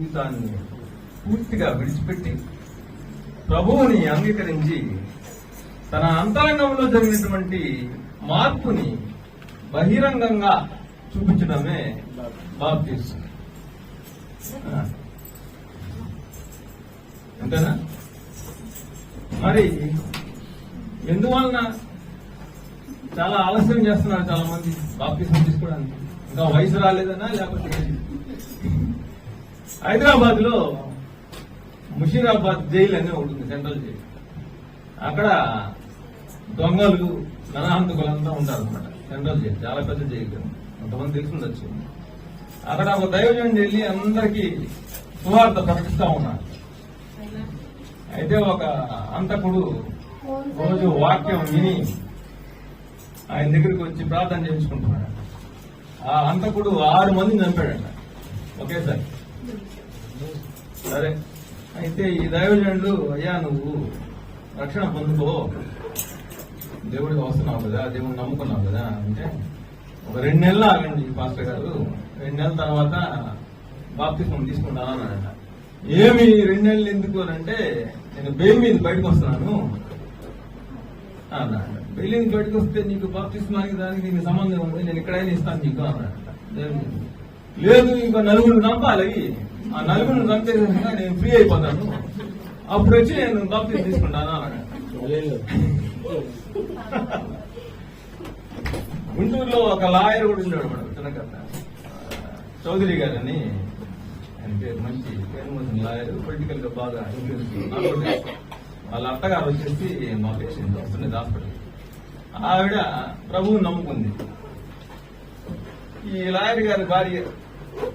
జీవితాన్ని పూర్తిగా విడిచిపెట్టి ప్రభువుని అంగీకరించి తన అంతరంగంలో జరిగినటువంటి మార్పుని బహిరంగంగా చూపించడమే బాప్తీసు. అంతేనా? మరి ఎందువలన చాలా ఆలస్యం చేస్తున్నారు చాలా మంది బాప్తీసం తీసుకోవడానికి? ఇంకా వయసు రాలేదనా? లేకపోతే హైదరాబాద్లో ముషీరాబాద్ జైలు అనే ఒకటి ఉంది సెంట్రల్ జైలు. అక్కడ దొంగలు నరహంతకులంతా ఉంటారు అనమాట సెంట్రల్ జైలు చాలా పెద్ద జైలు కొంతమంది తెలిసిండొచ్చు అక్కడ ఒక దైవజనుడు వెళ్ళి అందరికీ సువార్త ప్రకటిస్తా ఉన్నాడు. అయితే ఒక అంతకుడు రోజు వాక్యం విని ఆయన దగ్గరికి వచ్చి ప్రార్థన చేయించుకుంటున్నాడు. ఆ అంతకుడు ఆరు మందిని చంపాడంట ఒకేసారి. సరే. అయితే ఈ దైవజనుడు అయ్యా నువ్వు రక్షణ పొందుకో. దేవుడికి వస్తున్నావు కదా దేవుడిని నమ్ముకున్నావు కదా అంటే ఒక రెండు నెలలు ఆగండి పాస్టర్ గారు. రెండు నెలల తర్వాత బాప్తిస్మం తీసుకుంటాను అన్నాడంట. ఏమి రెండు నెలలు ఎందుకు? అంటే నేను బెయిల్ మీద బయటకు వస్తున్నాను అన్నాడు బెయిల్ మీద బయటకు వస్తే నీకు బాప్తిస్మానికి దానికి నీకు సంబంధం ఉంది. నేను ఇక్కడైనా ఇస్తాను నీకు అన్నాడంట. లేదు ఇంకో నలుగురు చంపాలి ఆ నలుగురు చంపేసాక నేను ఫ్రీ అయిపోతాను. అప్పుడు వచ్చి నేను బాప్తిస్ తీసుకుంటాను గుంటూరులో ఒక లాయర్ కూడా ఉండేవాడు మేడం చిన్నకర్త చౌదరి గారు అని ఆయన పేరు మంచి ఫేమస్ లాయర్. పొలిటికల్గా బాగా. వాళ్ళ అత్తగారు వచ్చేసి మా పేషెంట్ వస్తున్నది హాస్పిటల్. ఆవిడ ప్రభువుని నమ్ముకుంది. ఈ లాయర్ గారి భార్య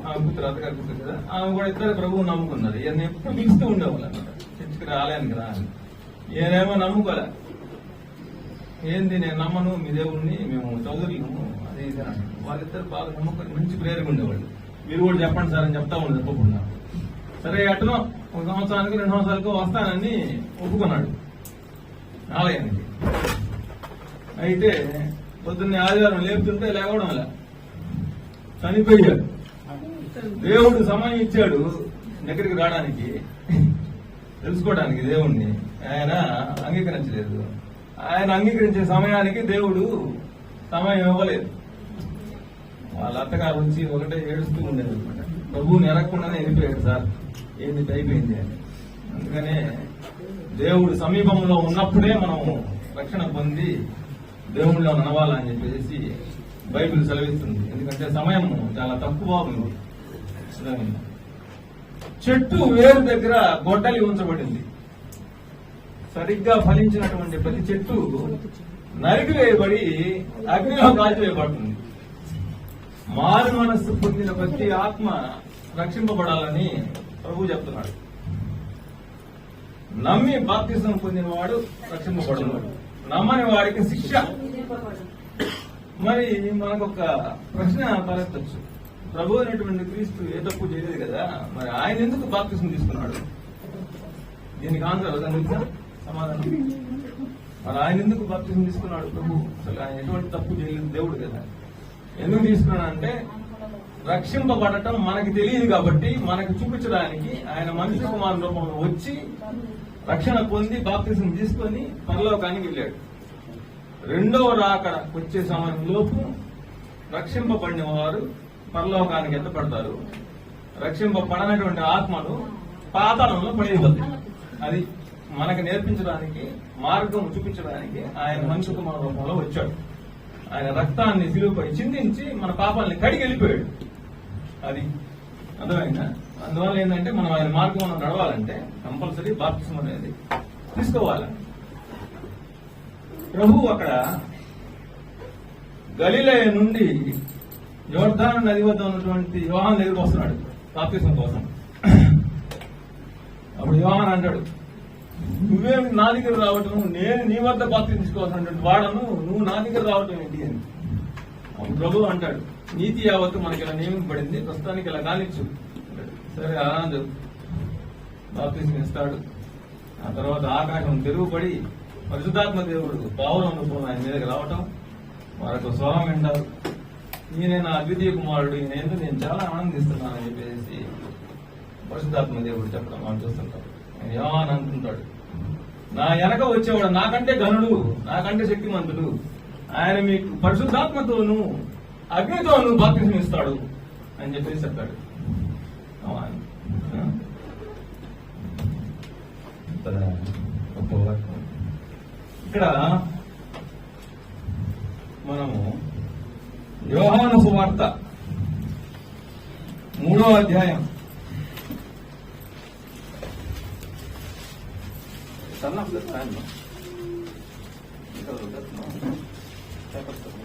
ఆమె కూతురు అత్తగారి కదా? ఆమె కూడా ఇద్దరు ప్రభువు నమ్ముకున్నారు ఈయన ఎప్పుడు పిలుస్తూ ఉండేవాళ్ళు అనమాట చర్చికి రా, ఆలయానికి రా అని. ఈయనేమో నమ్ముకోలే. ఏంది నేను నమ్మను మీ దేవుడిని మేము చౌదరులము అదే ఇది అని. వాళ్ళిద్దరు బాగా నమ్మకం మంచి ప్రేరకు ఉండేవాళ్ళు. మీరు కూడా చెప్పండి సార్ అని చెప్తా ఉండదు చెప్పకుండా. సరే అట్టనో ఒక సంవత్సరానికి రెండు సంవత్సరాలకు వస్తానని ఒప్పుకున్నాడు ఆలయానికి. అయితే పొద్దున్నే ఆదివారం లేపుతుంటే లేవడం అలా చనిపోయాడు. దేవుడు సమయం ఇచ్చాడు దగ్గరికి రావడానికి? తెలుసుకోవడానికి దేవుణ్ణి. ఆయన అంగీకరించలేదు. ఆయన అంగీకరించే సమయానికి దేవుడు సమయం ఇవ్వలేదు. వాళ్ళ అత్తగారు వచ్చి ఒకటే ఏడుస్తూ ఉండేది అనమాట ప్రభువుని ఎరగకుండానే వెళ్ళిపోయాడు సార్. ఏంది అయిపోయింది అని. అందుకనే దేవుడు సమీపంలో ఉన్నప్పుడే మనం రక్షణ పొంది దేవుడిలో నడవాలని చెప్పేసి బైబిల్ సెలవిస్తుంది. ఎందుకంటే సమయం చాలా తక్కువ ఉంది. అర్థమైందా? చెట్టు వేరు దగ్గర గొడ్డలి ఉంచబడింది. సరిగ్గా ఫలించినటువంటి ప్రతి చెట్టు నరికివేయబడి అగ్నిలో కాల్చివేయబడుతుంది. మారు మనస్సు పొందిన ప్రతి ఆత్మ రక్షింపబడాలని ప్రభు చెప్తున్నాడు. నమ్మి బాప్తిజం పొందిన వాడు రక్షింపబడినవాడు నమ్మని వాడికి శిక్ష. మరి మనకు ఒక ప్రశ్న తలెత్తచ్చు. ప్రభు అయినటువంటి క్రీస్తు ఏ తప్పు చేయలేదు కదా మరి ఆయన ఎందుకు బాప్తిజం తీసుకున్నాడు? దీనికి ఆన్సర్ తెలుసా? సమాధానం. మరి ఆయన ఎందుకు బాప్తిజం తీసుకున్నాడు ప్రభు? అసలు ఆయన ఎటువంటి తప్పు చేయలేదు దేవుడు కదా. ఎందుకు తీసుకున్నాడు అంటే రక్షింపబడటం మనకి తెలియదు కాబట్టి మనకు చూపించడానికి ఆయన మనిషి కుమారు రూపంలో వచ్చి రక్షణ పొంది బాప్తిజం తీసుకొని పరలోకానికి వెళ్ళాడు. రెండవ రాకడ వచ్చే సమయంలోపు రక్షింపబడిన వారు పరలోకానికి ఎత్తపడతారు. రక్షింపబడనటువంటి ఆత్మలు పాతాళంలో పడిపోతాయి అది మనకు నేర్పించడానికి మార్గం చూపించడానికి ఆయన మనిషి కుమార రూపంలో వచ్చాడు. ఆయన రక్తాన్ని సిలువపై చిందించి మన పాపాలని కడిగి వెళ్ళిపోయాడు. అది అర్థమైందా? అందువల్ల ఏంటంటే మనం ఆయన మార్గం మనం నడవాలంటే కంపల్సరీ బాప్తిసం అనేది తీసుకోవాలి. ప్రభు అక్కడ గలిలయ నుండి యోర్ధాను నది వద్ద ఉన్నటువంటి యోహాన్ దగ్గరికి వస్తున్నాడు. బాప్తిసం కోసం. అప్పుడు యోహాన్ అంటాడు నువ్వేమి నా దగ్గర రావటం నేను నీ వద్ద బాప్తించుకోవాల్సినటువంటి వాడను నువ్వు నా దగ్గర రావటం ఏంటి అని. అప్పుడు ప్రభు అంటాడు నీతి యావత్తు మనకి ఇలా నియమింపబడింది ప్రస్తుతానికి ఇలా కానిచ్చు సరే ఆనంద్ బాప్తిసం ఇస్తాడు ఆ తర్వాత ఆకాశం తెరుగుపడి పరిశుద్ధాత్మ దేవుడు పావులు అనుకున్న ఆయన మీదకి రావటం మరొక స్వరం వింటారు. ఈయన నా అద్వితీయ కుమారుడు ఈయన ఏంటో నేను చాలా ఆనందిస్తున్నాను అని చెప్పేసి పరిశుద్ధాత్మ దేవుడు చెప్పడం మనం చూస్తుంటాం. అని అంటుంటాడు నా వెనక వచ్చేవాడు నాకంటే ఘనుడు నాకంటే శక్తిమంతుడు. ఆయన మీకు పరిశుద్ధాత్మతోను అగ్నితోను బాప్తిజం ఇస్తాడు అని చెప్పేసి చెప్పాడు. ఇక్కడ మనము యోహాను సువార్త మూడో అధ్యాయం. సన్నప్పుడు రాయమ్మా. ఇంకా వదిలేస్తున్నా. చేపడతాను.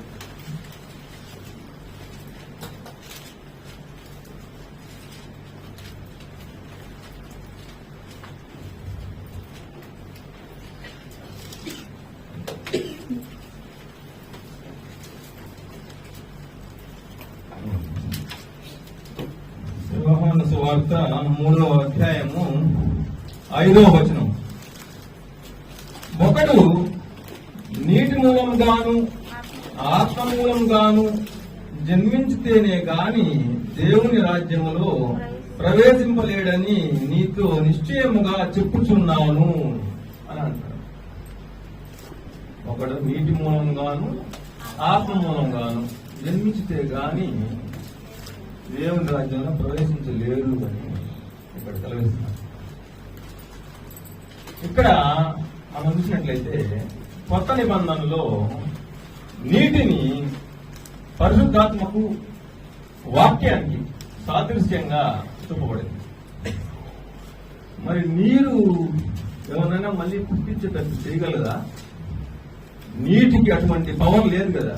యోహాను సువార్త మూడవ అధ్యాయము ఐదవ వచనం. ఒకడు నీటి మూలంగాను ఆత్మ మూలంగాను జన్మించితేనే గాని దేవుని రాజ్యములో ప్రవేశింపలేడని నీతో నిశ్చయముగా చెప్పుచున్నాను అని అంటాడు. ఒకడు నీటి మూలంగాను ఆత్మ మూలంగాను జన్మించితే గాని దేవుని రాజ్యంలో ప్రవేశించలేరు అని ఇక్కడ కలిగిస్తున్నారు ఇక్కడ మనం చూసినట్లయితే కొత్త నిబంధనలో నీటిని పరిశుద్ధాత్మకు వాక్యానికి సాదృశ్యంగా చూపబడింది. మరి నీరు ఎవరైనా మళ్ళీ పుట్టించేటట్టు చేయగలదా? నీటికి అటువంటి పవర్ లేదు కదా.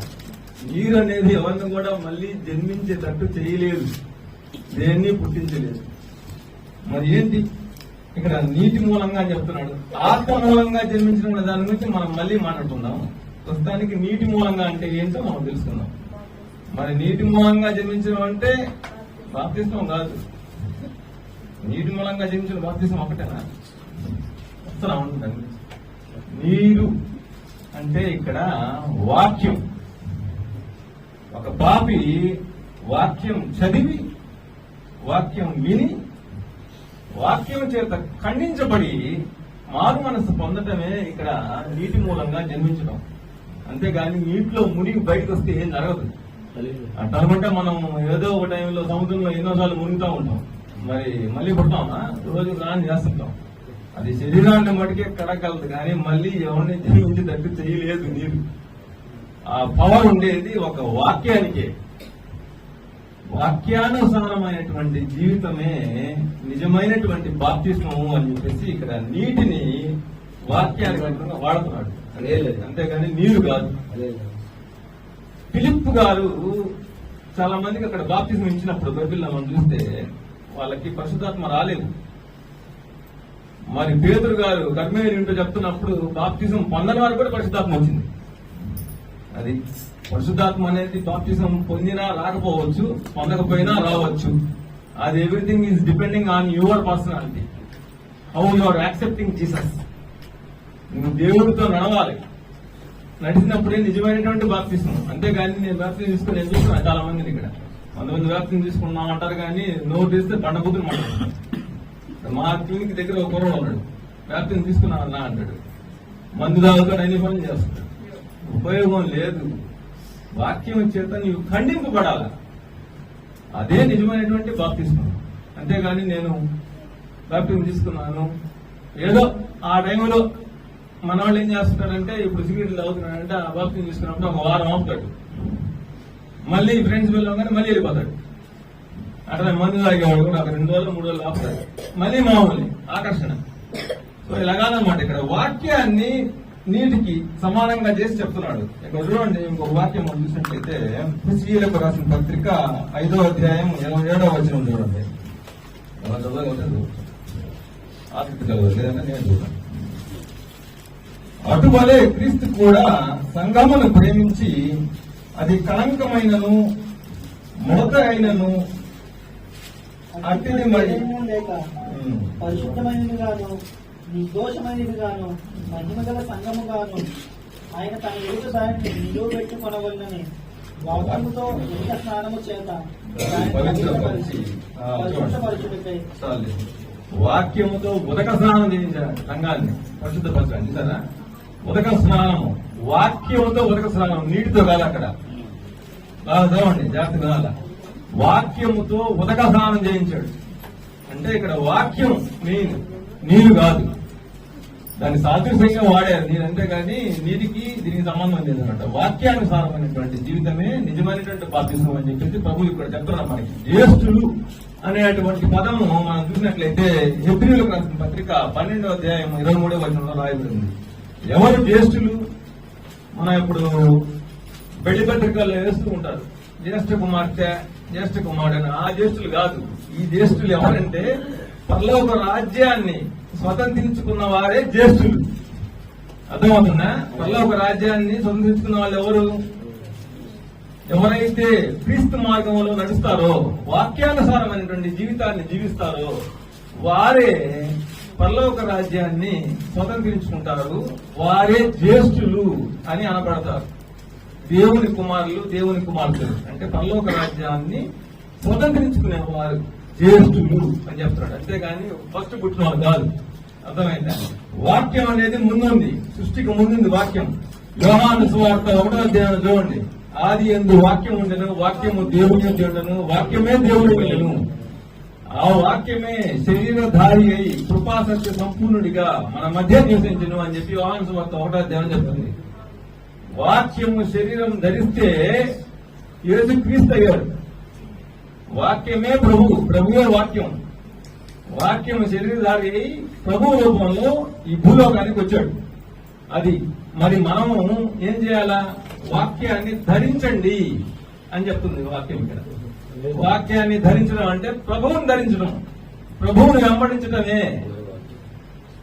నీరు అనేది ఎవరిని కూడా మళ్ళీ జన్మించేటట్టు చేయలేదు. దేన్ని పుట్టించలేదు. మరి ఏంటి? ఇక్కడ నీటి మూలంగా చెప్తున్నాడు. ఆత్మ మూలంగా జన్మించిన దాని గురించి మనం మళ్ళీ మాట్లాడుకుందాం. ప్రస్తుతానికి నీటి మూలంగా అంటే ఏంటో మనం తెలుసుకుందాం. మరి నీటి మూలంగా జన్మించడం అంటే బాప్తిష్టం కాదు. నీటి మూలంగా జన్మించిన బాప్తిష్టం ఒకటేనా? వస్తున్నా ఉంటుంది నీరు అంటే ఇక్కడ వాక్యం. ఒక పాపి వాక్యం చదివి వాక్యం విని వాక్యం చేత ఖండించబడి మారు మనసు పొందటమే ఇక్కడ నీటి మూలంగా జన్మించడం. అంతేగాని నీటిలో మునిగి బయటకు వస్తే ఏం జరగదు. అట్లనుకుంటే మనం ఏదో ఒక టైంలో సముద్రంలో ఎన్నోసార్లు మునుగుతూ ఉంటాం. మరి మళ్ళీ పుడతామా రోజు స్నానం చేస్తుంటాం. అది శరీరాన్ని మటుకే కడగలదు కానీ మళ్ళీ ఎవరిని జన్మించేటట్టు చేయలేదు నీరు. ఆ పవర్ ఉండేది ఒక వాక్యానికే. వాక్యానుసారమైనటువంటి జీవితమే నిజమైనటువంటి బాప్తిస్మము అని చెప్పేసి ఇక్కడ నీటిని వాక్యానికి అనుగుణంగా వాడుతున్నాడు. అంతేగాని నీరు కాదు. ఫిలిప్ గారు చాలా మందికి అక్కడ బాప్తిజం ఇచ్చినప్పుడు బైబిల్లో మనం చూస్తే వాళ్ళకి పరిశుద్ధాత్మ రాలేదు. మరి పేదరు గారు కర్మేరి ఇంటో చెప్తున్నప్పుడు బాప్తిజం పొందని వారు కూడా పరిశుద్ధాత్మ వచ్చింది. అది పరిశుద్ధాత్మ అనేది బాప్టిజం పొందినా రాకపోవచ్చు పొందకపోయినా రావచ్చు. అది everything is depending on your personality how you are accepting Jesus నువ్వు దేవుడితో నడవాలి. నడిచినప్పుడే నిజమైనటువంటి బాప్తిజం. అంతేగాని నేను వ్యాప్తిని తీసుకుని నేను చూస్తున్నా? చాలా మందిని ఇక్కడ. కొంతమంది వ్యాప్తిని తీసుకున్నాం అంటారు కానీ నోరు తీస్తే పండబుద్ధులు మాట్లాడుతున్నారు మా క్లినిక్ దగ్గర ఒక కుర్రోడు ఉన్నాడు. వ్యాప్తిని తీసుకున్నా అన్నా అంటాడు. మందు తాగుతాడు అన్ని పనులు చేస్తాడు. ఉపయోగం లేదు. వాక్యం చేత నీవు ఖండింపబడాల. అదే నిజమైనటువంటి బాప్తిస్మం. అంతేగాని నేను బాప్తిజం తీసుకున్నాను. ఏదో ఆ టైంలో మన వాళ్ళు ఏం చేస్తున్నారంటే ఇప్పుడు సిగరెట్లు తాగుతున్నాడంటే ఆ బాప్తిజం తీసుకున్నప్పుడు ఒక వారం ఆపుతాడు. మళ్ళీ ఫ్రెండ్స్ వెళ్ళగానే మళ్ళీ వెళ్ళిపోతాడు. అట్లా మందు తాగేవాడు కూడా ఒక రెండు రోజులు మూడు రోజులు ఆపుతాడు. మళ్ళీ మామూలు ఆకర్షణ. సో ఇలా ఇక్కడ వాక్యాన్ని నీటికి సమానంగా చేసి చెప్తున్నాడు. ఇక్కడ చూడండి ఇంకొక వాక్యం మనం చూసినట్లయితే స్త్రీలకు రాసిన పత్రిక ఐదో అధ్యాయం ఏడో వచనం చూడండి. చదవగలిగితే చదవచ్చు. ఆసక్తి కలదు లేదంటే నేను చూడండి అటువలే క్రీస్తు కూడా సంగమును ప్రేమించి అది కళంకమైనను ముడత అయినను అట్టిది మరి. పరిశుద్ధమైనది గాను నిర్దోషమైనది గాను మహిమ గల సంఘము గాను ఆయన తన ఎదుట దానిని నిలువబెట్టుకొనవలనని వాక్యముతో ఎంత స్నానము చేత. వాక్యముతో ఉదక స్నానం చేయించారు సంఘాన్ని పరిశుద్ధపరచండి సరే ఉదక స్నానము వాక్యముతో ఉదక స్నానం నీటితో కాదు అక్కడ. చదవండి జాగ్రత్త కావాల వాక్యముతో ఉదక స్నానం చేయించాడు. అంటే ఇక్కడ వాక్యం మెయిన్ నీరు కాదు. దాన్ని సాదృశ్యంగా వాడారు నేనంటే కానీ నీటికి దీనికి సంబంధం లేదన్నమాట. వాక్యానుసారమైనటువంటి జీవితమే నిజమైనటువంటి బాధ్యతం అని చెప్పేసి ప్రభులు ఇక్కడ చెప్తున్నారు మనకి. జ్యేష్ఠులు అనేటువంటి పదము మనం చూసినట్లయితే ఎబ్రిలకు రాసిన పత్రిక పన్నెండో అధ్యాయం ఇరవై మూడో వచనంలో రాయబడింది. ఎవరు జ్యేష్ఠులు? మనం ఇప్పుడు పెళ్ళి పత్రికల్లో వేస్తూ ఉంటారు. జ్యేష్ఠ కుమార్తె జ్యేష్ఠ కుమారుడు ఆ జ్యేష్ఠులు కాదు. ఈ జ్యేష్ఠులు ఎవరంటే పర్లోక రాజ్యాన్ని స్వతంత్రించుకున్న వారే జ్యేష్ఠులు. అర్థమవుతుందా? పర్లోక రాజ్యాన్ని స్వతంత్రించుకున్న వాళ్ళు ఎవరు? ఎవరైతే క్రీస్తు మార్గంలో నడుస్తారో వాక్యానుసారమైనటువంటి జీవితాన్ని జీవిస్తారో వారే పర్లోక రాజ్యాన్ని స్వతంత్రించుకుంటారు. వారే జ్యేష్ఠులు అని అనబడతారు. దేవుని కుమారులు దేవుని కుమార్తెలు. అంటే పర్లోక రాజ్యాన్ని స్వతంత్రించుకునే వారు జ్యేష్ఠులు అని చెప్తున్నాడు. అంతేగాని ఫస్ట్ పుట్టిన వాళ్ళు కాదు. అర్థమైందా? వాక్యం అనేది ముందుంది. సృష్టికి ముందుంది వాక్యం. యోహాను సువార్త ఒకటో అధ్యాయం చూడండి. ఆది ఎందు వాక్యం ఉండను వాక్యము దేవుని ఉండను వాక్యమే దేవుడు వెళ్ళను ఆ వాక్యమే శరీరధారి అయి కృపాసత్య సంపూర్ణుడిగా మన మధ్య నివసించను అని చెప్పి యోహాను సువార్త ఒకటో అధ్యాయం చెప్తుంది. వాక్యము శరీరం ధరిస్తే యేసు క్రీస్తు అయ్యాడు. వాక్యమే ప్రభు ప్రభువే వాక్యం. వాక్యం శరీరధారి అయి ప్రభు రూపంలో ఈ భూలోకానికి వచ్చాడు. అది మరి మనము ఏం చేయాలా? వాక్యాన్ని ధరించండి అని చెప్తుంది వాక్యం ఇక్కడ. వాక్యాన్ని ధరించడం అంటే ప్రభువుని ధరించడం. ప్రభువుని వెంబడించడమే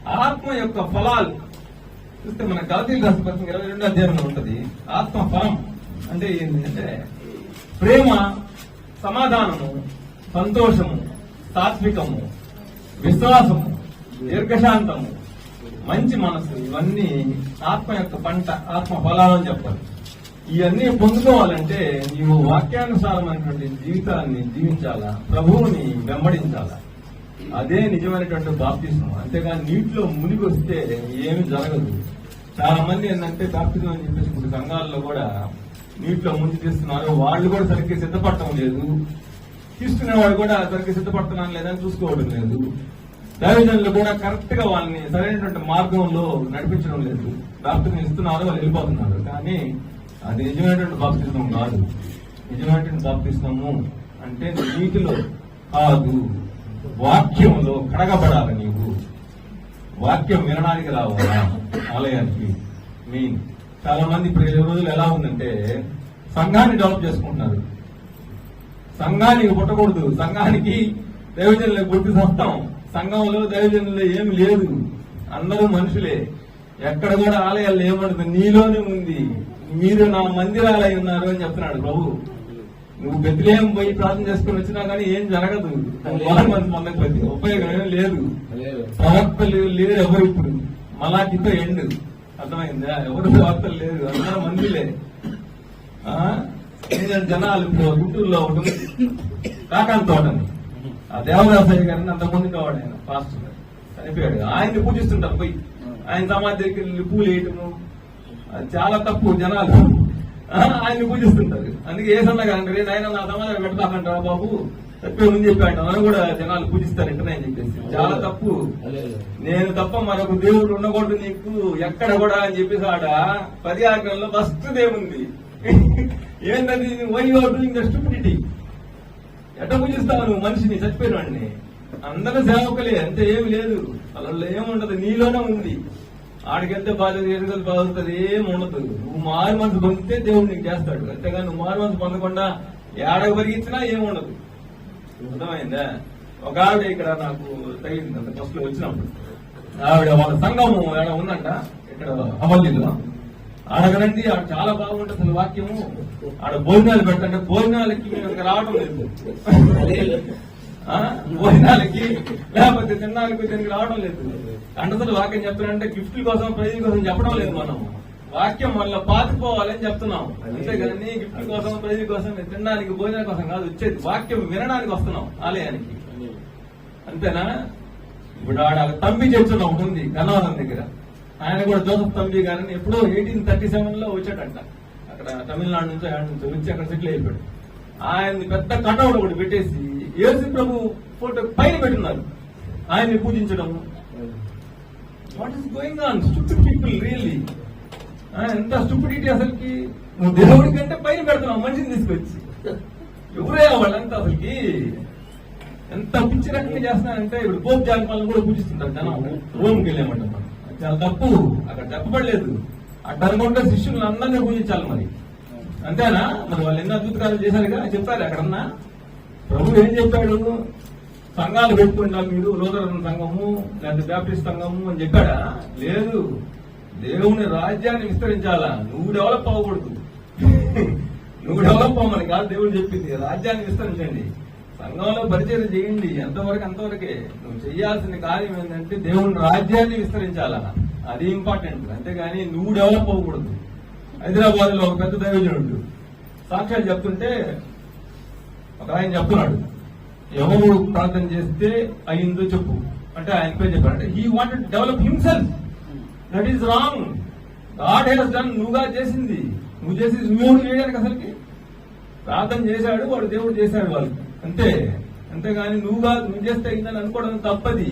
ఆత్మ యొక్క ఫలాలు. చూస్తే మన గలతీలు రాసిన ఇరవై రెండు అధ్యాయంలో ఉంటుంది. ఆత్మ ఫలం అంటే ఏంటి అంటే ప్రేమ సమాధానము సంతోషము సాత్వికము విశ్వాసము దీర్ఘశాంతము మంచి మనసు ఇవన్నీ ఆత్మ యొక్క పంట ఆత్మ ఫలాలని చెప్పాలి. ఇవన్నీ పొందుకోవాలంటే నీవు వాక్యానుసారమైనటువంటి జీవితాన్ని జీవించాలా? ప్రభువుని వెంబడించాలా? అదే నిజమైనటువంటి బాప్తిజం అంతేగాని నీటిలో మునిగి వస్తే ఏమి జరగదు. చాలా మంది ఏంటంటే బాప్తిజం అని చెప్పేసి ఇప్పుడు సంఘాల్లో కూడా నీటిలో ముందు తీస్తున్నారు వాళ్ళు కూడా సరిగ్గా సిద్ధపడటం లేదు. తీసుకునేవాడు కూడా సరిగ్గా సిద్ధపడుతున్నాను లేదని చూసుకోవడం లేదు. దైవజనులు కూడా కరెక్ట్గా వాళ్ళని సరైనటువంటి మార్గంలో నడిపించడం లేదు. బాప్తిజం ఇస్తున్నారు వాళ్ళు వెళ్ళిపోతున్నారు. కానీ అది నిజమైనటువంటి బాప్తిజం కాదు. నిజమైనటువంటి బాప్తిజము అంటే నీటిలో కాదు. వాక్యంలో కడగబడాలి నీవు. వాక్యం వినడానికి రావాలా. ఆలయానికి మెయిన్ చాలా మంది ఇప్పుడు రోజులు ఎలా ఉందంటే సంఘాన్ని డెవలప్ చేసుకుంటున్నారు. సంఘానికి పుట్టకూడదు. సంఘానికి దైవజనులకు పుట్టి సస్తాం సంఘంలో దైవజనులు ఏమి లేదు. అందరూ మనుషులే. ఎక్కడ కూడా ఆలయాలు ఏమంటుంది నీలోనే ఉంది. మీరు నా మందిరాలై ఉన్నారు అని చెప్తున్నాడు ప్రభు. నువ్వు బెత్లేం పోయి ప్రార్థన చేసుకుని వచ్చినా కానీ ఏం జరగదు. ఉపయోగం ఏం లేదు. ప్రవక్తలు లేరు ఎవరు ఇప్పుడు. మలాకితో ఎండు. అర్థమైందా? ఎవరు వార్తలు లేదు అందరూ మందిలే. ఆ? జనాలు ఇప్పుడు గుంటూరులో ఒకటి ఉంది. కాకాని తోటని ఆ దేవదాసయ్య గారిని అంతమంది కావాడు ఆయన పాస్టర్ గారు. చనిపోయాడు. ఆయన్ని పూజిస్తుంటారు పోయి. ఆయన సమాధి దగ్గర వెళ్ళి పూలు వేయటము. అది చాలా తప్పు జనాలు. ఆ, ఆయన్ని పూజిస్తుంటారు. అందుకే ఏ సందగా అంటే ఆయన నా సమాధానం పెడతామంటారా బాబు? తప్పే ముందు చెప్పాడు. అని కూడా జనాలు పూజిస్తారు ఇంటనే అని చెప్పేసి. చాలా తప్పు. నేను తప్ప మరొక దేవుడు ఉండకూడదు నీకు. ఎక్కడ కూడా అని చెప్పేసి ఆడ పది ఆజ్ఞల్లో ఫస్ట్ దేవుంది ఏంటది? Why you're doing the stupidity ఎట్ట పూజిస్తావు నువ్వు మనిషిని? చచ్చిపోయిన వాడిని. అందరూ సేవకులే. అంతే ఏమి లేదు. వాళ్ళలో ఏముండదు నీలోనే ఉంది. ఆడికెళ్తే బాధ ఎదుగుదల బాగుతుంది ఏమి ఉండదు. నువ్వు మారు మనసు పొందితే దేవుడు నీకు చేస్తాడు. అంతేగాని నువ్వు మారు మనసు పొందకుండా ఏడకు పరిగించినా ఏముండదు అర్థమైందా? ఒక ఆవిడ ఇక్కడ నాకు తగిలింది అంత ఫస్ట్ వచ్చినప్పుడు. ఆవిడ వాళ్ళ సంఘము ఏడ ఉందంట? ఇక్కడ అమల్లిలో. అడగనండి ఆడ చాలా బాగుంటుంది అసలు వాక్యము. ఆడ భోజనాలు పెట్టండి భోజనాలకి మేము ఇక్కడ రావడం లేదు. ఆ? భోజనాలకి లేకపోతే తిన్నాలకి దీనికి రావడం లేదు. అంటే వాక్యం చెప్పాలంటే గిఫ్ట్ల కోసం ప్రైజ్ కోసం చెప్పడం లేదు మనం. వాక్యం వల్ల పాతుకోవాలని చెప్తున్నాం. అంతేగాని గిఫ్ట్ కోసం ప్రైజ్ కోసం తినడానికి భోజనం కోసం కాదు వచ్చేది వాక్యం వినడానికి వస్తున్నాం ఆలయానికి. అంతేనా? ఇప్పుడు ఆడ తంబి ఒకటి ఉంది గన్నవరం దగ్గర. ఆయన కూడా జోసఫ్ తంబి గారిని ఎప్పుడో ఎయిటీన్ థర్టీ సెవెన్లో వచ్చాడంట. అక్కడ తమిళనాడు నుంచి ఆయన నుంచి వచ్చి అక్కడ సెటిల్ అయిపోయాడు. ఆయన పెద్ద కటౌట్ ఒకటి పెట్టేసి యేసు ప్రభు ఫోటో పైన పెట్టున్నారు. ఆయన్ని పూజించడం. What is going on stupid people really ఎంత స్టూపిడిటీ అసలుకి? నువ్వు దేవుడి కంటే పైన పెడుతున్నావు మనిషిని తీసుకొచ్చి. ఎవరే వాళ్ళంతా అసలుకి? ఎంత పిచ్చి రకంగా చేస్తున్నారంటే ఇప్పుడు పోప్ జానపాలను కూడా పూజిస్తుంటారు జనం. రోమ్కి వెళ్ళామంట మనం. చాలా తప్పు. అక్కడ చెప్పబడలేదు అట్ట అనుకుంటే శిష్యులను అందరినీ పూజించాలి మరి. అంతేనా? మరి వాళ్ళు ఎన్నో చేశారు చేశారుగా చెప్పారు ఎక్కడన్నా ప్రభు ఏం చెప్పాడు? సంఘాలు పెట్టుకుంటారు మీరు లోదరన్ సంఘము లేదా బ్యాప్టిస్ట్ సంఘము అని చెప్పాడా? లేదు. దేవుని రాజ్యాన్ని విస్తరించాలా? నువ్వు డెవలప్ అవ్వకూడదు. నువ్వు డెవలప్ అవ్వమని కాదు దేవుడు చెప్పింది. రాజ్యాన్ని విస్తరించండి. సంఘంలో పరిచయం చేయండి. ఎంతవరకు అంతవరకే. నువ్వు చేయాల్సిన కార్యం ఏంటంటే దేవుని రాజ్యాన్ని విస్తరించాలా? అది ఇంపార్టెంట్ అంతేగాని నువ్వు డెవలప్ అవ్వకూడదు. హైదరాబాద్లో ఒక పెద్ద దైవజనుడు సాక్ష్యాలు చెప్తుంటే ఒక ఆయన చెప్తున్నాడు. ఎవరు ప్రార్థన చేస్తే అయిందో చెప్పు. అంటే ఆయన పేరు చెప్పాడు అంటే he wanted develop himself that is wrong God he's done నువ్వుగా చేసింది. నువ్వు చేసి నువ్వు చేయడానికి అసలుకి? ప్రార్థన చేశాడు వాడు దేవుడు చేశాడు వాళ్ళు. అంతే. అంతేగాని నువ్వుగా నువ్వు చేస్తే అయిందని అనుకోవడం తప్పది.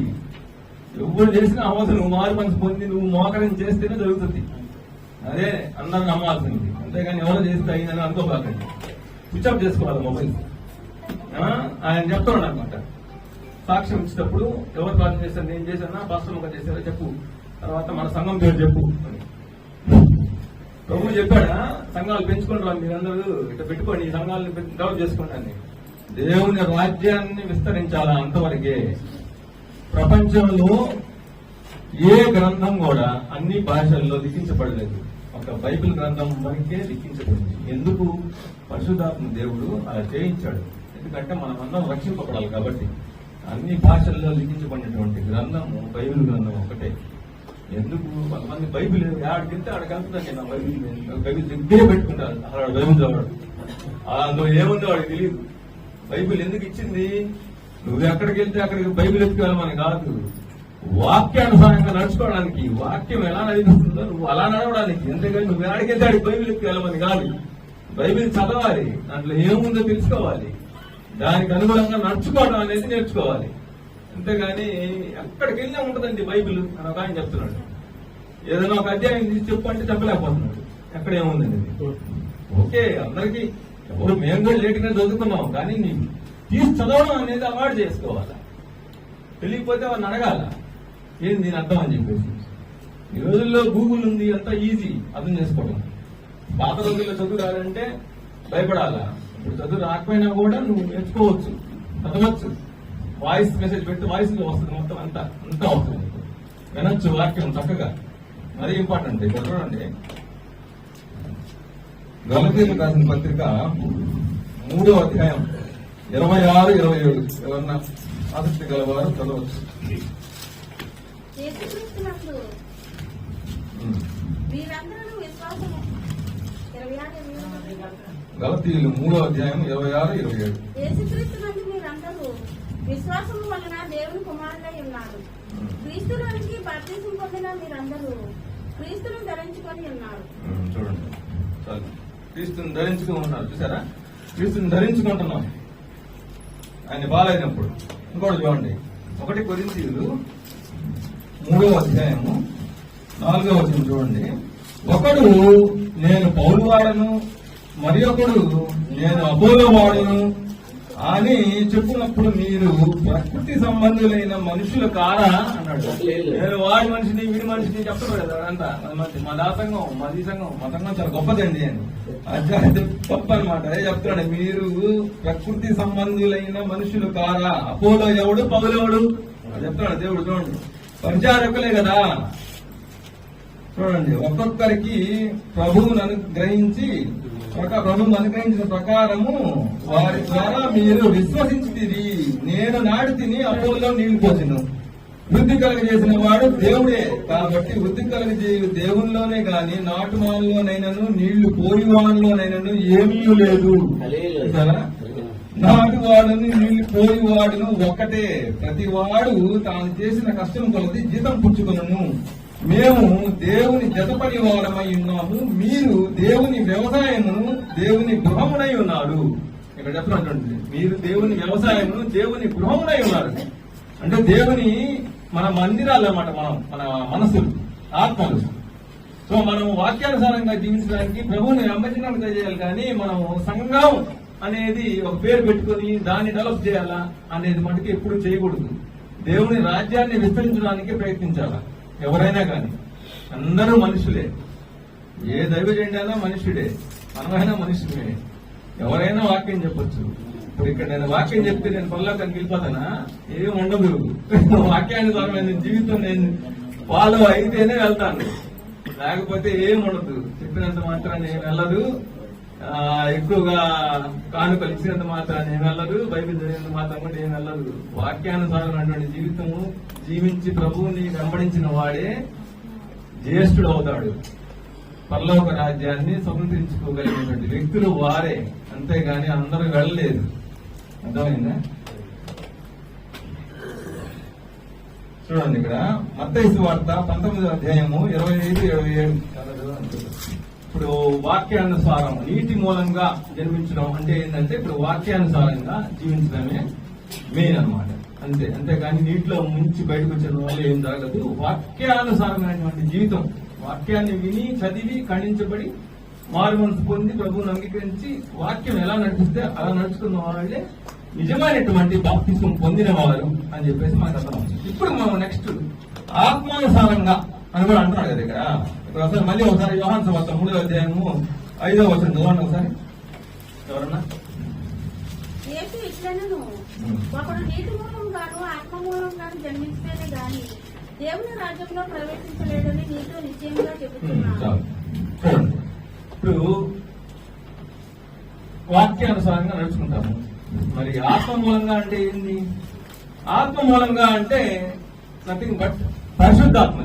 ఎవరు చేసినా అవసరం నువ్వు మారు మనసు పొంది నువ్వు మోకరం చేస్తేనే జరుగుతుంది. అదే అందరు నమ్మాల్సింది అంతేగాని ఎవరు చేస్తే అయిందని అనుకోబాకండి. స్విచ్ ఆఫ్ చేసుకోవాలి మొబైల్ ఆయన చెప్తున్నాడు అనమాట సాక్ష్యం ఇచ్చేటప్పుడు ఎవరు ప్రార్థన చేశారు నేను చేశానా పాస్టర్ ఒక చేశారో చెప్పు. తర్వాత మన సంఘం పేరు చెప్పు. ప్రభువు ప్రభు చెప్పాడా? సంఘాలు పెంచుకుంటారు మీరందరూ? ఇట్లా పెట్టుకోండి ఈ సంఘాలను డెవలప్ చేసుకోండి దేవుని రాజ్యాన్ని విస్తరించాలా అంతవరకే? ప్రపంచంలో ఏ గ్రంథం కూడా అన్ని భాషల్లో లిఖించబడలేదు. ఒక బైబిల్ గ్రంథం వరకే లిఖించబడింది. ఎందుకు? పరిశుధాత్మ దేవుడు అలా చేయించాడు. ఎందుకంటే మనం అందరం రక్షింపబడాలి కాబట్టి. అన్ని భాషల్లో లిఖించబడినటువంటి గ్రంథము బైబిల్ గ్రంథం ఒకటే ఎందుకు? కొంతమంది బైబిల్ ఆడికి వెళ్తే ఆడ కలుపుతాను నేను బైబిల్ బైబిల్ దగ్గరే పెట్టుకుంటాను అక్కడ బైబిల్ వాడు. అందులో ఏముందో వాడికి తెలియదు బైబిల్ ఎందుకు ఇచ్చింది? నువ్వు ఎక్కడికి వెళ్తే అక్కడికి బైబిల్ ఎత్తుకెళ్ళమని కాదు. వాక్యానుసారంగా నడుచుకోవడానికి వాక్యం ఎలా నడిపిస్తుందో నువ్వు అలా నడవడానికి. ఎందుకని? నువ్వు ఆడికెళ్తే ఆడికి బైబిల్ ఎత్తుకెళ్ళమని కాదు. బైబిల్ చదవాలి. దాంట్లో ఏముందో తెలుసుకోవాలి. దానికి అనుగుణంగా నడుచుకోవడం అనేది నేర్చుకోవాలి. అంతేగాని ఎక్కడికి వెళ్ళినా ఉంటుందండి బైబిల్ అని ఒక ఆయన చెప్తున్నాడు. ఏదైనా ఒక అధ్యాయం తీసి చెప్పు అంటే చెప్పలేకపోతున్నాడు. ఎక్కడ ఏముందండి ఓకే అందరికి ఎవరు మేము కూడా లేట్గా చదువుకున్నాం కానీ నీ తీసి చదవడం అనేది అలవాటు చేసుకోవాలా? తెలియకపోతే వాళ్ళని అడగాల? ఏం దీని అర్థం అని చెప్పేసి. ఈ రోజుల్లో గూగుల్ ఉంది అంతా ఈజీ అర్థం చేసుకోవడం. పాత రోజుల్లో చదువు రాదంటే భయపడాలా? ఇప్పుడు చదువు రాకపోయినా కూడా నువ్వు నేర్చుకోవచ్చు చదవచ్చు. వాయిస్ మెసేజ్ పెట్టి వాయిస్లో వస్తుంది మొత్తం అంతా అంతా వస్తుంది వినొచ్చు వాక్యం చక్కగా. మరీ ఇంపార్టెంట్ ఇక్కడ చూడండి. గలతీలు రాసిన పత్రిక మూడో అధ్యాయం ఇరవై ఆరు ఇరవై ఏడు. ఎవరన్నా ఆసక్తి గలవారు చదవచ్చు. గలతీయులు మూడో అధ్యాయం ఇరవై ఆరు ఇరవై ఏడు. విశ్వాసము వలన దేవుని కుమారులై ఉన్నారు. క్రీస్తులోనికి బాప్తీసం పొందిన మీరందరూ క్రీస్తును ధరించుకొని ఉన్నారు. చూడండి. క్రీస్తుని ధరించుకుని ఉన్నారు. చూసారా? క్రీస్తుని ధరించుకుంటున్నాం. ఆయన బాగాలేనప్పుడు ఇంకోటి చూడండి. ఒకటి కొరింతీయులు మూడవ అధ్యాయము నాలుగవ వచ్చిన చూడండి. ఒకడు నేను పౌరువాడను మరి ఒకడు నేను అపోలో వాడను అని చెప్పినప్పుడు మీరు ప్రకృతి సంబంధులైన మనుషులు కారా అన్నాడు. నేను వాడి మనిషిని వీడి మనిషిని చెప్తాడు కదా అంతా మా దాసంగం మాది సంఘం మా సంఘం చాలా గొప్పదండి అని అది తప్ప అనమాట అదే చెప్తున్నాడు? మీరు ప్రకృతి సంబంధులైన మనుషులు కారా? అపోలో ఎవడు? పౌలెవడు అది చెప్తున్నాడు దేవుడు చూడండి. పరిచారకులే కదా. చూడండి ఒక్కొక్కరికి ప్రభువును అనుగ్రహించి ఒక ప్రభువును అనుగ్రహించిన ప్రకారము వారి ద్వారా మీరు విశ్వసించిది నేను నాడి తిని అపోలో నీళ్ళు పోసిన వృద్ధి కలగజేసిన వాడు దేవుడే. కాబట్టి వృద్ధి కలగజే దేవునిలోనే గాని నాటుమాన్లోనైనను నీళ్ళు పోయివాన్లోనైనను ఏమీ లేదు. కదా? నాటువాడును నీళ్ళు పోయివాడును ఒక్కటే. ప్రతి వాడు తాను చేసిన కష్టం కొలది జీతం పుచ్చుకొనును. మేము దేవుని జతపని వారమై ఉన్నాము. మీరు దేవుని వ్యవసాయమును దేవుని గృహమునై ఉన్నాడు. ఇక్కడ చెప్పినటువంటి మీరు దేవుని వ్యవసాయమును దేవుని గృహమునై ఉన్నారు. అంటే దేవుని మన మందిరాలు అన్నమాట మనం మన మనసులు ఆత్మలు. సో మనం వాక్యానుసారంగా జీవించడానికి ప్రభువుని వెంబడించడానికి చేయాలి కానీ మనం సంఘం అనేది ఒక పేరు పెట్టుకొని దాన్ని డెవలప్ చేయాలా అనేది మటుకు ఎప్పుడు చేయకూడదు. దేవుని రాజ్యాన్ని విస్తరించడానికి ప్రయత్నించాలా? ఎవరైనా కానీ అందరూ మనుషులే. ఏ దైవ దైవజెండానా మనుషుడే మనమైనా మనుషులే ఎవరైనా వాక్యం చెప్పొచ్చు. ఇప్పుడు ఇక్కడ నేను వాక్యం చెప్తే నేను పనులకు వెళ్ళిపోతానా? ఏం ఉండదు. వాక్యానుసారమైన జీవితం నేను ఫాలో అయితేనే వెళ్తాను. లేకపోతే ఏం ఉండదు. చెప్పినంత మాత్రాన్ని ఏం వెళ్ళదు. ఎక్కువగా కానుకలు ఇచ్చినంత మాత్రాన్ని ఏం వెళ్ళదు బైబిల్ చదివినంత మాత్రం కూడా ఏం వెళ్ళదు వాక్యానుసారమైనటువంటి జీవితము జీవించి ప్రభువుని వెంబడించిన వాడే జ్యేష్ఠుడు అవుతాడు. పరలోక రాజ్యాన్ని స్వతంత్రించుకోగలిగినటువంటి వ్యక్తులు వారే. అంతేగాని అందరూ వెళ్ళలేదు. అర్థమైందా? చూడండి ఇక్కడ. మత్తైసు వార్త పంతొమ్మిదో అధ్యాయము ఇరవై ఐదు ఇరవై ఏడు. ఇప్పుడు వాక్యానుసారం నీటి మూలంగా జన్మించడం అంటే ఏంటంటే ఇప్పుడు వాక్యానుసారంగా జీవించడమే మెయిన్ అన్నమాట. అంతే అంతేకాని నీటిలో ముంచి బయటకు వచ్చిన వల్ల ఏం జరగదు. వాక్యానుసారమైనటువంటి జీవితం వాక్యాన్ని విని చదివి ఖండించబడి మారు మనసు పొంది ప్రభువును అంగీకరించి వాక్యం ఎలా నడిపిస్తే అలా నడుచుకున్న వాళ్ళే నిజమైనటువంటి బాప్తిత్వం పొందిన వారు అని చెప్పేసి మాకు అర్థం ఇప్పుడు మనం నెక్స్ట్ ఆత్మానుసారంగా అని కూడా అంటున్నాడు కదా ఇక్కడ. ఒకసారి మళ్ళీ ఒకసారి యోహాన్ సంవత్సరం మూడో అధ్యాయము ఐదో వచ్చిన చదవండి ఒకసారి. ఎవరన్నా? యేసు ఇట్లనను ఒకడు నీటి మూలంగాను ఆత్మ మూలంగాను జన్మించితేనే గాని దేవుని రాజ్యంలో ప్రవేశించలేడని నీతో నిశ్చయంగా ఉమ్, చెబుతున్నాను చాలు. చూడండి. ఇప్పుడు వాక్యానుసారంగా నడుచుకుంటాము. మరి ఆత్మ మూలంగా అంటే ఏంది? ఆత్మ మూలంగా అంటే నథింగ్ బట్ పరిశుద్ధాత్మ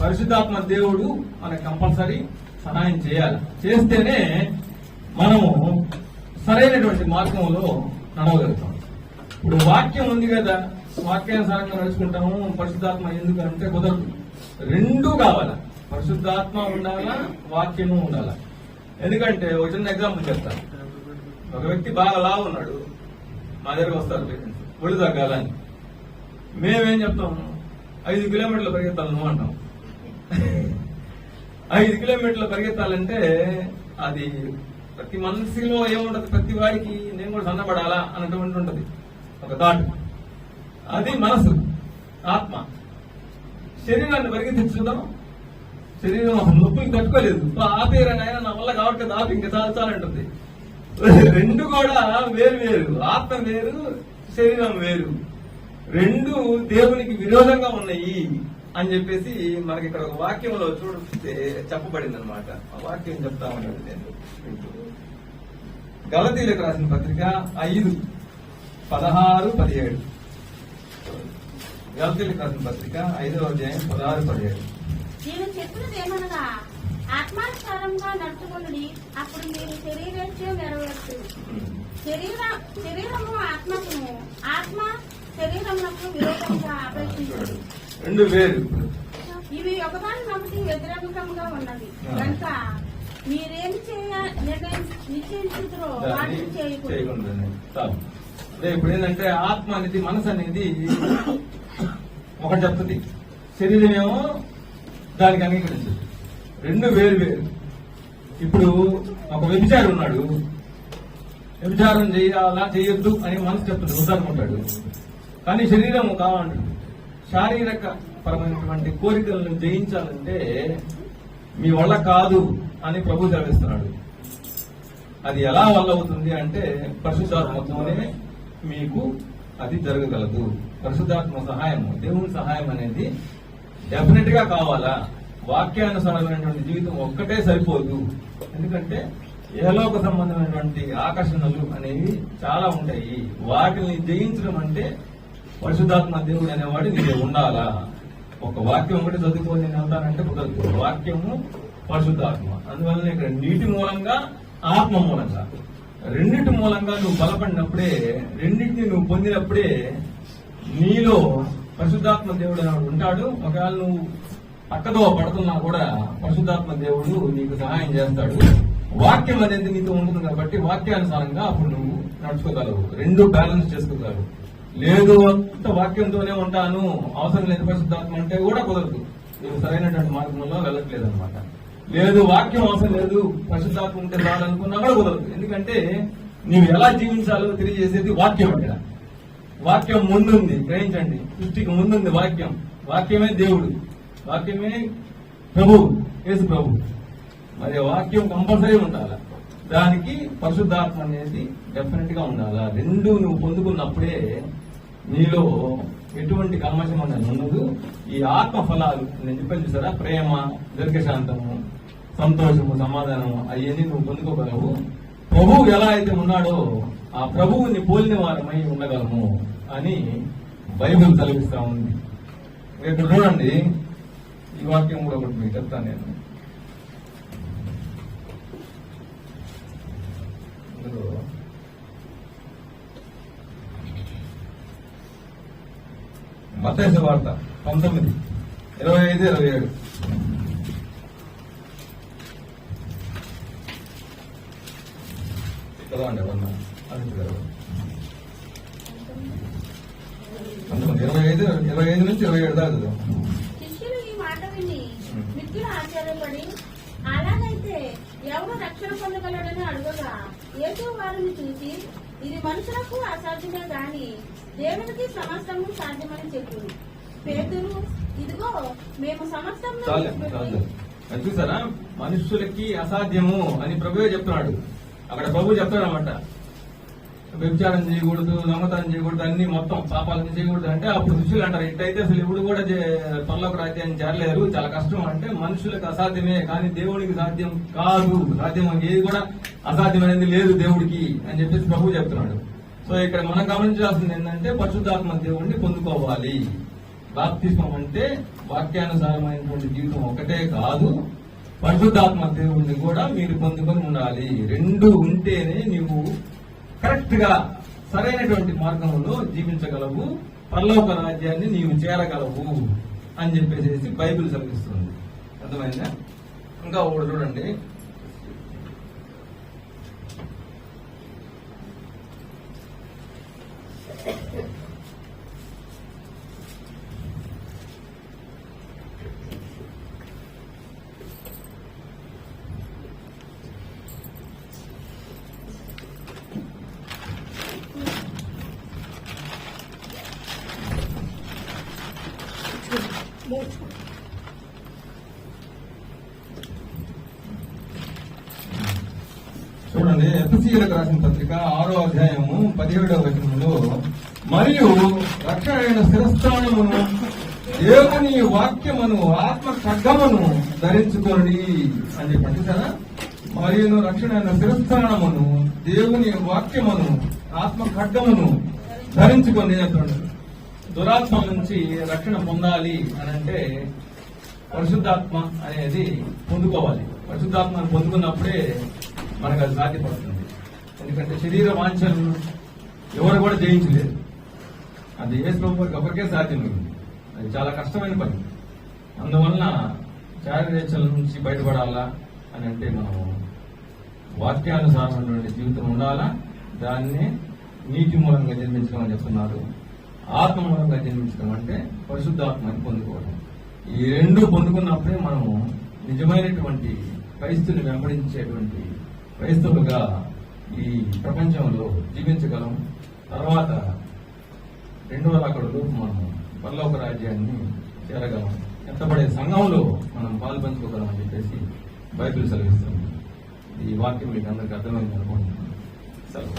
పరిశుద్ధాత్మ దేవుడు మనకు కంపల్సరీ సహాయం చేయాలి. చేస్తేనే మనము సరైనటువంటి మార్గంలో నడవగలుగుతాం. ఇప్పుడు వాక్యం ఉంది కదా వాక్యానుసారంగా నడుచుకుంటాము పరిశుద్ధాత్మ ఎందుకు అంటే కుదరదు. రెండూ కావాలా? పరిశుద్ధాత్మ ఉండాలా వాక్యము ఉండాలా? ఎందుకంటే ఒక చిన్న ఎగ్జాంపుల్ చెప్తాను ఒక వ్యక్తి బాగా లావు ఉన్నాడు మా దగ్గరకు వస్తారు పేరెంట్స్ ఒళ్ళు తగ్గాలని. మేమేం చెప్తాము? ఐదు కిలోమీటర్లు పరిగెత్తాలను అంటాం. ఐదు కిలోమీటర్లు పరిగెత్తాలంటే అది ప్రతి మనసులో ఏముంటది? ప్రతి వాడికి నేను కూడా సన్నపడాలా అన్నటువంటి ఉంటది. ఒక థాట్. అది మనసు ఆత్మ. శరీరాన్ని పరిగెత్తించుదాం శరీరం నొప్పులు తట్టుకోలేదు. ఆపేరని ఆయన నా వల్ల కాబట్టి ఆపి ఇంకా చాలు ఉంటుంది రెండు కూడా వేరు వేరు. ఆత్మ వేరు శరీరం వేరు. రెండు దేవునికి విరోధంగా ఉన్నాయి. అని చెప్పేసి మనకి ఇక్కడ ఒక వాక్యంలో చూస్తే చెప్పబడింది అనమాట ఆ వాక్యం చెప్తా ఉన్నాను నేను. గలతీలకు రాసిన పత్రిక ఐదు పదహారు పదిహేడు. గలతీలకు రాసిన పత్రిక ఐదవ అధ్యాయం పదహారు పదిహేడు. నేను చెప్పినది ఏమనగా ఆత్మానుసారంగా నడుచుకుని అప్పుడు మీరు శరీరేచ్ఛ నెరవేర్చు. శరీర శరీరము ఆత్మకును ఆత్మ శరీరమునకు విరోధంగా రెండు వేరు ఇవి ఒకదానికొకటి వ్యతిరేకంగా ఉన్నది. కనుక మీరేం చేయ నిర్ణయం నిశ్చయించుతురో దాన్ని వాటిని చేయకూడదు. చేయకూడదని చాలు. అదే ఇప్పుడు ఏంటంటే ఆత్మ అనేది మనసు అనేది ఒకటి చెప్తుంది. శరీరం ఏమో దానికి అంగీకరించదు. రెండు వేరు వేరు. ఇప్పుడు ఒక వ్యభిచారి ఉన్నాడు. వ్యభిచారం చేయాలా చేయొద్దు అని మనసు చెప్తుంది. వద్దనుకుంటాడు. కానీ శరీరం కావాలంటాడు. శారీరక పరమైనటువంటి కోరికలను జయించాలంటే మీ వల్ల కాదు అని ప్రభు చదివిస్తున్నాడు అది ఎలా వల్ల అవుతుంది అంటే పరిశుద్ధాత్మతోనే మీకు అది జరగగలదు. పరిశుద్ధాత్మ సహాయం దేవుని సహాయం అనేది డెఫినెట్గా కావాలా? వాక్యానుసారమైనటువంటి జీవితం ఒక్కటే సరిపోదు. ఎందుకంటే ఏలోక సంబంధమైనటువంటి ఆకర్షణలు అనేవి చాలా ఉంటాయి. వాటిని జయించడం అంటే పరిశుద్ధాత్మ దేవుడు అనేవాడు నీకు ఉండాలా? ఒక వాక్యం ఒకటి చదువుకొని నేను వెళ్తానంటే కుదరదు. వాక్యము పరిశుద్ధాత్మ. అందువల్ల ఇక్కడ నీటి మూలంగా ఆత్మ మూలంగా. రెండింటి మూలంగా నువ్వు బలపడినప్పుడే రెండింటిని నువ్వు పొందినప్పుడే నీలో పరిశుద్ధాత్మ దేవుడు అనేవాడు ఉంటాడు. ఒకవేళ నువ్వు పక్కదో పడుతున్నా కూడా పరిశుద్ధాత్మ దేవుడు నీకు సహాయం చేస్తాడు. వాక్యం అనేది నీతో ఉంటుంది కాబట్టి వాక్యానుసారంగా అప్పుడు నువ్వు నడుచుకోగలవు. రెండు బ్యాలెన్స్ చేసుకోగలవు. లేదు అంత వాక్యంతోనే ఉంటాను. అవసరం లేదు పరిశుద్ధాత్మ అంటే కూడా కుదరదు. నువ్వు సరైనటువంటి మార్గంలో వెళ్ళట్లేదు అనమాట లేదు వాక్యం అవసరం లేదు పరిశుద్ధాత్మ ఉంటే రాదనుకున్నా కూడా కుదరదు. ఎందుకంటే నీవు ఎలా జీవించాలో తెలియజేసేది వాక్యం ఇక్కడ వాక్యం ముందుంది. గ్రహించండి. సృష్టికి ముందుంది వాక్యం. వాక్యమే దేవుడు. వాక్యమే ప్రభు యేసు ప్రభు. మరి వాక్యం కంపల్సరీ ఉండాలి? దానికి పరిశుద్ధాత్మ అనేది డెఫినెట్గా ఉండాలా? రెండు నువ్వు పొందుకున్నప్పుడే నీలో ఎటువంటి కల్మషం అనేది ఉండదు. ఈ ఆత్మ ఫలాలు నేను చెప్పాను చూసారా? ప్రేమ దీర్ఘశాంతము సంతోషము సమాధానము అవన్నీ నువ్వు పొందుకోగలవు. ప్రభువు ఎలా అయితే ఉన్నాడో ఆ ప్రభువుని పోలిన వారమై ఉండగలము అని బైబిల్ తలపిస్తా ఉంది. ఇక్కడ చూడండి ఈ వాక్యం కూడా ఒకటి మీకు చెప్తాను నేను. ఇందులో మతేశ వార్త పంతొమ్మిది. ఇరవై ఐదు ఇరవై ఏడు. చదవండి పంతొమ్మిది ఇరవై ఐదు ఇరవై ఐదు నుంచి ఇరవై ఏడు దాకా ఈ మాట విని అలాగైతే ఎవరు రక్షణ పొందగలడని అడుగగా ఏదో వారిని చూసి ఇది మనుషులకు అసాధ్యమే గాని దేవునికి సమస్తము సాధ్యమని పేతురు ఇదిగో మేము చూసారా? మనుషులకి అసాధ్యము అని ప్రభువే చెప్తున్నాడు. అక్కడ ప్రభు చెప్తాడు అనమాట వ్యభిచారం చేయకూడదు దొంగతనం చేయకూడదు అన్ని మొత్తం పాపాలను చేయకూడదు అంటే అప్పుడు శిష్యులు అంటారు ఇట్టయితే అసలు ఇప్పుడు కూడా పనులకు రాజ్యాన్ని చేరలేరు చాలా కష్టం అంటే మనుషులకు అసాధ్యమే కానీ దేవునికి సాధ్యం కాదు. సాధ్యం ఏది కూడా అసాధ్యమైనది లేదు దేవుడికి అని చెప్పేసి ప్రభు చెప్తున్నాడు. సో ఇక్కడ మనం గమనించాల్సింది ఏంటంటే పరిశుద్ధాత్మ దేవుడిని పొందుకోవాలి. బాప్తిస్మం అంటే వాక్యానుసారమైనటువంటి జీవితం ఒకటే కాదు. పరిశుద్ధాత్మ దేవుణ్ణి కూడా మీరు పొందుకొని ఉండాలి. రెండు ఉంటేనే నీవు కరెక్ట్గా సరైనటువంటి మార్గంలో జీవించగలవు. పరలోక రాజ్యాన్ని నీవు చేరగలవు అని చెప్పేసి బైబిల్ చదివిస్తుంది అర్థమైందా? ఇంకా ఒకటి చూడండి. చూడండి ఎఫ్సీలకు రాసిన పత్రిక ఆరో అధ్యాయము పదిహేడవ వచనంలో మరియు రక్షణ అయిన శిరస్థానమును దేవుని వాక్యమును ఆత్మ ఖడ్గమును ధరించుకోండి అని చెప్పండి మరియు రక్షణ అయిన శిరస్థానమును దేవుని వాక్యమును ఆత్మ ఖడ్గమును ధరించుకొని చెప్పండి దురాత్మ నుంచి రక్షణ పొందాలి అని అంటే పరిశుద్ధాత్మ అనేది పొందుకోవాలి. పరిశుద్ధాత్మను పొందుకున్నప్పుడే మనకు అది సాధ్యపడుతుంది. ఎందుకంటే శరీర వాంఛలను ఎవరు కూడా జయించలేదు. అది ఏ ప్రభుత్వానికి ఒకరికే సాధ్యమైంది. అది చాలా కష్టమైన పని. అందువలన చారిరేచల నుంచి బయటపడాలా అని అంటే మనం వాక్యానుసారమైనటువంటి జీవితం ఉండాలా? దాన్నే నీటి మూలంగా జన్మించడం అని చెప్తున్నారు. ఆత్మ మూలంగా జన్మించడం అంటే పరిశుద్ధాత్మని పొందుకోవడం. ఈ రెండు పొందుకున్నప్పుడే మనము నిజమైనటువంటి క్రైస్తుని వెంబడించేటువంటి క్రైస్తవులుగా ఈ ప్రపంచంలో జీవించగలం. తర్వాత రెండవ రాకడలో మనం పరలోక రాజ్యాన్ని చేరగలం. ఎత్తబడే సంఘంలో మనం పాల్పంచుకోగలం అని చెప్పేసి బైబిల్ సెలవిస్తుంది. ఈ వాక్యం మీకు అందరికీ అర్థమైంది అనుకుంటున్నాను సెలవు.